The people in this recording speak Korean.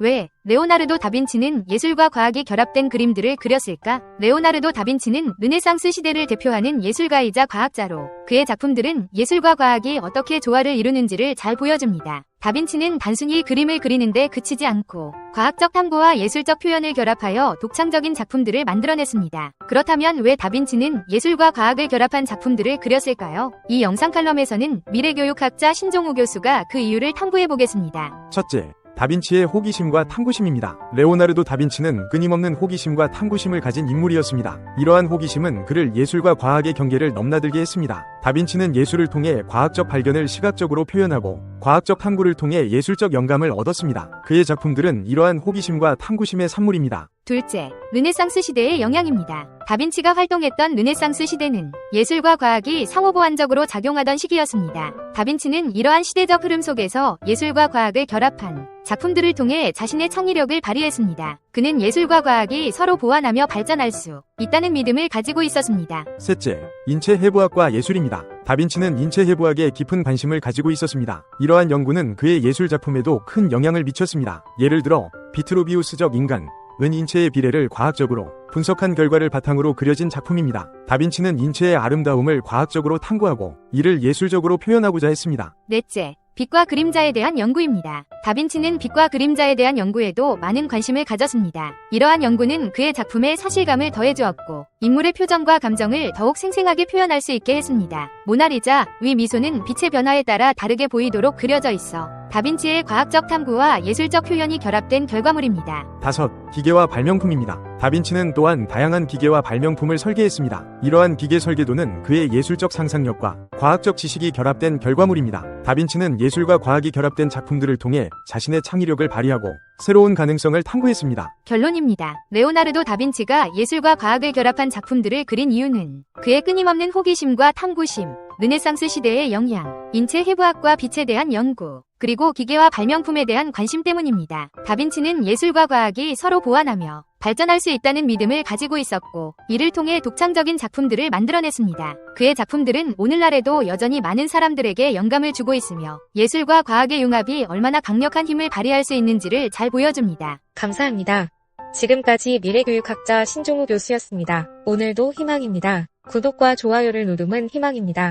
왜 레오나르도 다빈치는 예술과 과학이 결합된 그림들을 그렸을까? 레오나르도 다빈치는 르네상스 시대를 대표하는 예술가이자 과학자로 그의 작품들은 예술과 과학이 어떻게 조화를 이루는지를 잘 보여줍니다. 다빈치는 단순히 그림을 그리는데 그치지 않고 과학적 탐구와 예술적 표현을 결합하여 독창적인 작품들을 만들어냈습니다. 그렇다면 왜 다빈치는 예술과 과학을 결합한 작품들을 그렸을까요? 이 영상 칼럼에서는 미래교육학자 신종우 교수가 그 이유를 탐구해 보겠습니다. 첫째, 다빈치의 호기심과 탐구심입니다. 레오나르도 다빈치는 끊임없는 호기심과 탐구심을 가진 인물이었습니다. 이러한 호기심은 그를 예술과 과학의 경계를 넘나들게 했습니다. 다빈치는 예술을 통해 과학적 발견을 시각적으로 표현하고 과학적 탐구를 통해 예술적 영감을 얻었습니다. 그의 작품들은 이러한 호기심과 탐구심의 산물입니다. 둘째, 르네상스 시대의 영향입니다. 다빈치가 활동했던 르네상스 시대는 예술과 과학이 상호보완적으로 작용하던 시기였습니다. 다빈치는 이러한 시대적 흐름 속에서 예술과 과학을 결합한 작품들을 통해 자신의 창의력을 발휘했습니다. 그는 예술과 과학이 서로 보완하며 발전할 수 있다는 믿음을 가지고 있었습니다. 셋째, 인체 해부학과 예술입니다. 다빈치는 인체 해부학에 깊은 관심을 가지고 있었습니다. 이러한 연구는 그의 예술 작품에도 큰 영향을 미쳤습니다. 예를 들어 비트로비우스적 인간, 은 인체의 비례를 과학적으로 분석한 결과를 바탕으로 그려진 작품입니다. 다빈치는 인체의 아름다움을 과학적으로 탐구하고 이를 예술적으로 표현하고자 했습니다. 넷째, 빛과 그림자에 대한 연구입니다. 다빈치는 빛과 그림자에 대한 연구에도 많은 관심을 가졌습니다. 이러한 연구는 그의 작품에 사실감을 더해주었고 인물의 표정과 감정을 더욱 생생하게 표현할 수 있게 했습니다. 모나리자 위 미소는 빛의 변화에 따라 다르게 보이도록 그려져 있어 다빈치의 과학적 탐구와 예술적 표현이 결합된 결과물입니다. 다섯, 기계와 발명품입니다. 다빈치는 또한 다양한 기계와 발명품을 설계했습니다. 이러한 기계 설계도는 그의 예술적 상상력과 과학적 지식이 결합된 결과물입니다. 다빈치는 예술과 과학이 결합된 작품들을 통해 자신의 창의력을 발휘하고 새로운 가능성을 탐구했습니다. 결론입니다. 레오나르도 다빈치가 예술과 과학을 결합한 작품들을 그린 이유는 그의 끊임없는 호기심과 탐구심, 르네상스 시대의 영향, 인체 해부학과 빛에 대한 연구, 그리고 기계와 발명품에 대한 관심 때문입니다. 다빈치는 예술과 과학이 서로 보완하며 발전할 수 있다는 믿음을 가지고 있었고 이를 통해 독창적인 작품들을 만들어냈습니다. 그의 작품들은 오늘날에도 여전히 많은 사람들에게 영감을 주고 있으며 예술과 과학의 융합이 얼마나 강력한 힘을 발휘할 수 있는지를 잘 보여줍니다. 감사합니다. 지금까지 미래교육학자 신종우 교수였습니다. 오늘도 희망입니다. 구독과 좋아요를 누르면 희망입니다.